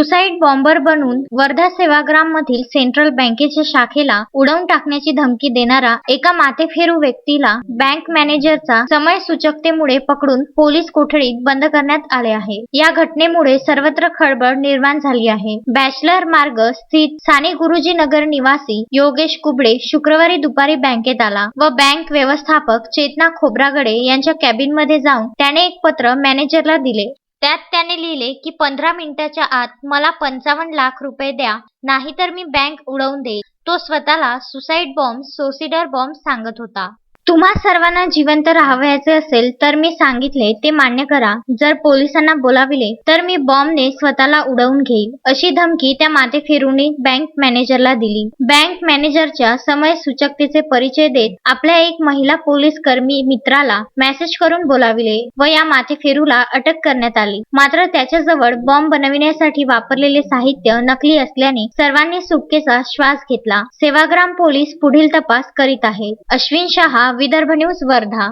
Suicide bomber बनून वर्धा सेवाग्राम मधील central बँकेच्या शाखेला उडवून टाकण्याची धमकी देणारा एका माथेफिरू व्यक्तीला बँक मॅनेजरचा समय सूचकतेमुळे पकडून पोलीस कोठडीत बंद करण्यात आले आहे. या घटनेमुळे सर्वत्र खळबळ निर्माण झाली आहे. बॅचलर मार्ग स्थित साने गुरुजी नगर निवासी योगेश कुबडे शुक्रवारी दुपारी बँकेत आला व बँक व्यवस्थापक चेतना खोब्रागडे यांच्या कॅबिनमध्ये जाऊन त्याने एक पत्र मॅनेजरला दिले. त्यात त्याने लिहिले की पंधरा मिनिटाच्या आत मला पंचावन्न लाख रुपये द्या नाहीतर मी बँक उडवून देईल तो स्वतःला सुसाईड बॉम्ब सोसिडर बॉम्ब सांगत होता. तुम्हा सर्वांना जिवंत राहावयाचे असेल तर मी सांगितले ते मान्य करा. जर पोलिसांना बोलाविले तर मी बॉम्बने स्वतःला उडवून घेईल अशी धमकी त्या माथेफिरूने बँक मॅनेजरला दिली. बँक मॅनेजरच्या समय सूचकतेचे परिचय देत आपल्या एक महिला पोलीस कर्मी मित्राला मेसेज करून बोलाविले व या माथेफिरूला अटक करण्यात आली. मात्र त्याच्याजवळ बॉम्ब बनविण्यासाठी वापरलेले साहित्य नकली असल्याने सर्वांनी सुटकेचा श्वास घेतला. सेवाग्राम पोलीस पुढील तपास करीत आहेत. अश्विन शहा विदर्भ न्यूज वर्धा.